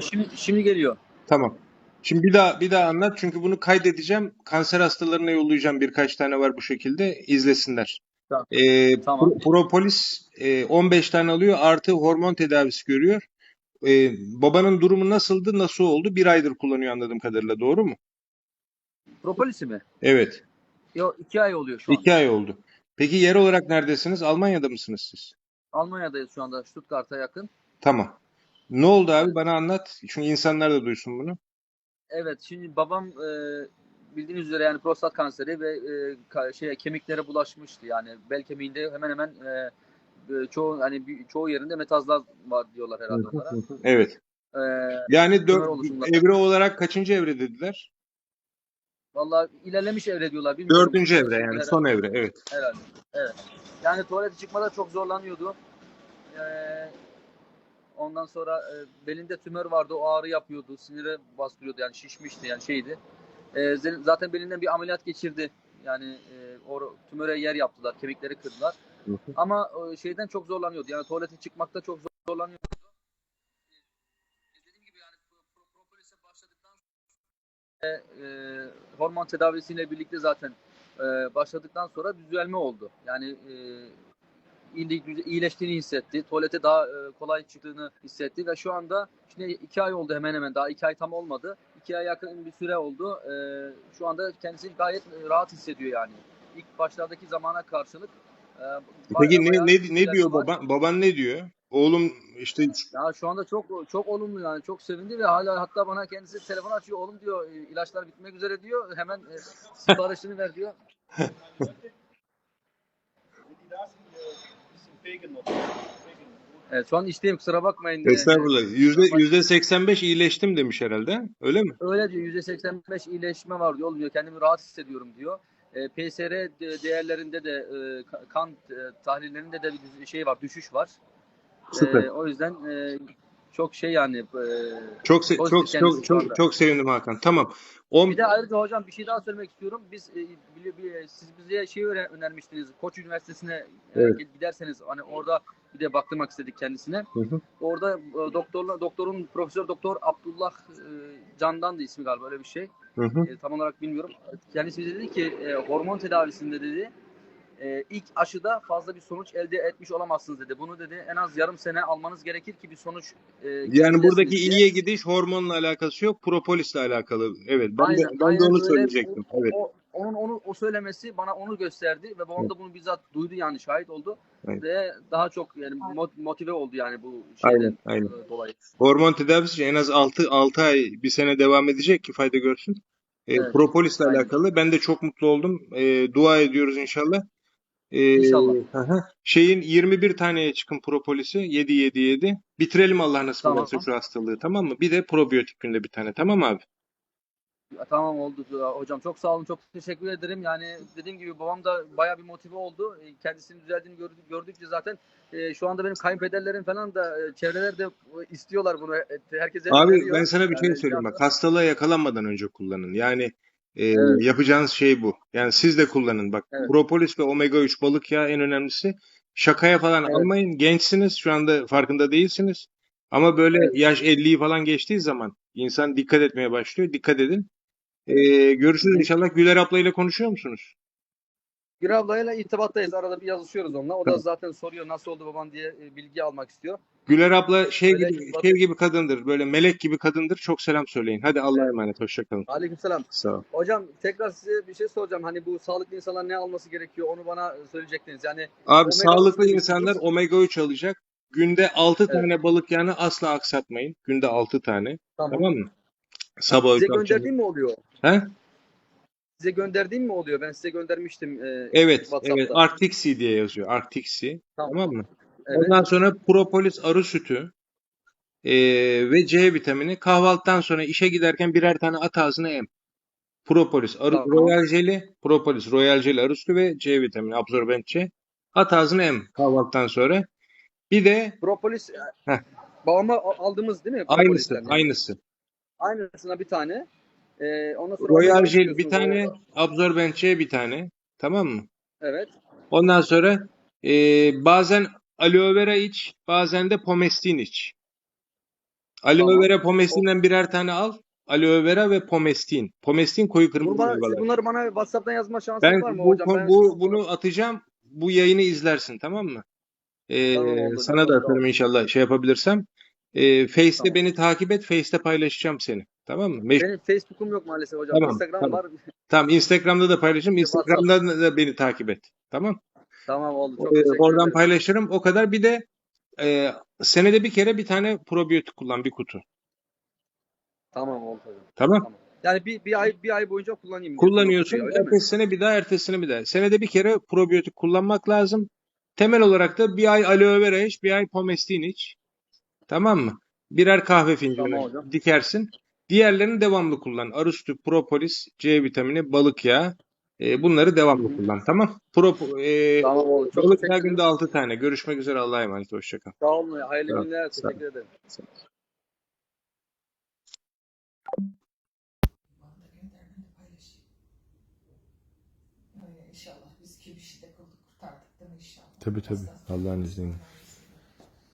Şimdi, şimdi geliyor. Tamam. Şimdi bir daha bir daha anlat çünkü bunu kaydedeceğim. Kanser hastalarına yollayacağım. Birkaç tane var bu şekilde. izlesinler. Tamam. Ee, Tamam. pro- propolis e, 15 tane alıyor artı hormon tedavisi görüyor. Ee, babanın durumu nasıldı? Nasıl oldu? Bir aydır kullanıyor anladığım kadarıyla. Doğru mu? Propolisi mi? Evet. Yok iki ay oluyor şu an. İki ay oldu. Peki yer olarak neredesiniz? Almanya'da mısınız siz? Almanya'dayız şu anda Stuttgart'a yakın. Tamam. Ne oldu abi? Bana anlat. Çünkü insanlar da duysun bunu. Evet şimdi babam e, bildiğiniz üzere yani prostat kanseri ve e, ka- şeye kemiklere bulaşmıştı. Yani bel kemiğinde hemen hemen e, e, çoğu hani bir- çoğu yerinde metazlar var diyorlar herhalde onlara. Evet. E, Yani dört, evre olarak kaçıncı evre dediler? Vallahi ilerlemiş evre diyorlar. Bilmiyorum. Dördüncü evre yani Herhalde. son evre. Evet. Herhalde. Evet. Yani tuvalete çıkmada çok zorlanıyordu. Ee, ondan sonra e, belinde tümör vardı. O ağrı yapıyordu. Sinire bastırıyordu. Yani şişmişti yani şeydi. Z- zaten belinden bir ameliyat geçirdi. Yani e, o tümöre yer yaptılar. Kemikleri kırdılar. Ama e, şeyden çok zorlanıyordu. Yani tuvalete çıkmakta çok zorlanıyordu. Sonra e, hormon tedavisiyle birlikte zaten e, başladıktan sonra düzelme oldu. Yani e, iyileştiğini hissetti. Tuvalete daha e, kolay çıktığını hissetti ve şu anda şimdi iki ay oldu hemen hemen daha iki ay tam olmadı. İki ay yakın bir süre oldu. E, şu anda kendisini gayet e, rahat hissediyor yani. İlk başlardaki zamana karşılık. e, Peki ne ne ne diyor var. baban? Baban ne diyor? Oğlum işte Ya şu anda çok çok olumlu yani çok sevindi ve hala hatta bana kendisi telefon açıyor. Oğlum diyor ilaçlar bitmek üzere diyor. Hemen e, siparişini ver diyor. Evet şu an işteyim kusura bakmayın. E, estağfurullah yüzde yüzde 85 iyileştim demiş herhalde. Öyle mi? Öyle diyor %85 iyileşme var diyor. diyor. Kendimi rahat hissediyorum diyor. E, PSR de- değerlerinde de e, ka- kan e, tahlillerinde de bir şey var, düşüş var. Süper. E, o yüzden e, çok şey yani e, Çok se- çok çok çok çok sevindim Hakan. Tamam. On Bir de ayrıca hocam bir şey daha söylemek istiyorum. Biz e, bi- siz bize şey öner- önermiştiniz. Koç Üniversitesi'ne e, Evet. giderseniz hani orada bir de baktırmak istedik kendisine. Hı hı. Orada e, doktorla doktorun profesör doktor Abdullah e, Can'dan da ismi galiba öyle bir şey. Hı hı. E, tam olarak bilmiyorum. Kendisi bize dedi ki e, hormon tedavisinde dedi e, ilk aşıda fazla bir sonuç elde etmiş olamazsınız dedi. Bunu dedi en az yarım sene almanız gerekir ki bir sonuç e, Yani buradaki diye. iyiye gidiş hormonla alakası yok, propolisle alakalı. Evet, ben de Aynen, ben de aynen onu öyle. söyleyecektim. O- Evet. o- onun onu o söylemesi bana onu gösterdi ve babam da bunu bizzat duydu yani şahit oldu Evet. ve daha çok yani mo- motive oldu yani bu şeyden Aynen, aynen. e, dolayı. Hormon tedavisi en az 6 6 ay bir sene devam edecek ki fayda görsün. E, Evet, propolisle aynen. alakalı. Ben de çok mutlu oldum. E, dua ediyoruz inşallah. İnşallah. hı. Şeyin 21 taneye çıkın propolisi. 7 7 7. Bitirelim Allah nasip Tamam. ederse şu hastalığı tamam mı? Bir de probiyotik günde bir tane tamam abi? Ya, Tamam oldu hocam çok sağ olun çok teşekkür ederim yani dediğim gibi babam da bayağı bir motive oldu E, kendisinin düzeldiğini gördük, gördükçe zaten e, şu anda benim kayınpederlerim falan da e, çevrelerde e, istiyorlar bunu E, herkese Abi ben sana bir şey Yani söyleyeyim bak. Hastalığa yakalanmadan önce kullanın. Yani e, Evet. yapacağınız şey bu. Yani siz de kullanın. Bak Evet. propolis ve omega 3 balık yağı en önemlisi. Şakaya falan Evet. almayın. Gençsiniz. Şu anda farkında değilsiniz. Ama böyle Evet. yaş 50'yi falan geçtiği zaman insan dikkat etmeye başlıyor. Dikkat edin. E, görüşürüz inşallah. Güler ablayla konuşuyor musunuz? Bir ablayla irtibattayız. Arada bir yazışıyoruz onunla. O da zaten soruyor nasıl oldu baban diye bilgi almak istiyor. Güler abla şey gibi şey gibi kadındır. Böyle melek gibi kadındır. Çok selam söyleyin. Hadi Allah'a emanet. Hoşçakalın. Aleykümselam. Sağ ol. Hocam tekrar size bir şey soracağım. Hani bu sağlıklı insanlar ne alması gerekiyor? Onu bana söyleyecektiniz. Yani Abi sağlıklı insanlar omega 3 alacak. Günde 6 Evet. tane balık yağını asla aksatmayın. Günde 6 tane. tamam. Tamam mı? Sabah Size gönderdiğim mi oluyor? He? Size gönderdiğim mi oluyor? Ben size göndermiştim. e, Evet, WhatsApp'ta. evet. Arctic Sea diye yazıyor. Arctic Sea. Tamam. Tamam mı? Evet. Ondan sonra propolis arı sütü eee, ve C vitamini. Kahvaltıdan sonra işe giderken birer tane at ağzına em. Propolis arı Tamam. royal jeli, propolis royal jeli arı sütü ve C vitamini absorbent C. At ağzına em kahvaltıdan sonra. Bir de Propolis e, Heh. babama a- aldığımız değil mi? aynısı, Propolislerden. aynısı. Aynısına bir tane. E, ondan sonra Royal Jel bir tane, Absorbent C bir tane. Tamam mı? Evet. Ondan sonra e, bazen aloe vera iç, bazen de pomestin iç. Aloe Tamam. vera pomestinden birer tane al. Aloe vera ve pomestin. Pomestin koyu kırmızı siz meyveler. bunları bana WhatsApp'tan yazma şansınız Ben var mı bu, hocam? Ben bu bunu atacağım. Bu yayını izlersin tamam mı? Ee, Tamam, oldu. sana da atarım inşallah şey yapabilirsem. Ee, Face'te Tamam. beni takip et. Face'te paylaşacağım seni. Tamam mı? Meş- Benim Facebook'um yok maalesef hocam. Tamam, Instagram tamam. var. Tamam Instagram'da da paylaşırım. Instagram'da da beni takip et. Tamam. Tamam oldu. Çok Ee, oradan ederim. paylaşırım. O kadar. Bir de e, senede bir kere bir tane probiyotik kullan bir kutu. Tamam oldu hocam. Tamam. Yani bir, bir ay bir ay boyunca kullanayım. Kullanıyorsun. Öyle mi? Ertesi sene bir daha, ertesi sene bir daha. Senede bir kere probiyotik kullanmak lazım. Temel olarak da bir ay aloe vera iç, bir ay pomestin iç. Tamam mı? Birer kahve fincanı Tamam hocam. dikersin. Diğerlerini devamlı kullan. Arüstü, propolis, C vitamini, balık yağı. E, bunları devamlı kullan. Tamam. Pro, e, Tamam oldu. Çok balık ederim. günde 6 tane. Görüşmek üzere. Allah'a emanet. Hoşçakal. Sağ olun. Hayırlı Sağ ol. günler. Sağ. Teşekkür ederim. İnşallah biz de kıldık kurtardık değil mi inşallah. Tabii, tabii. Allah'ın izniyle.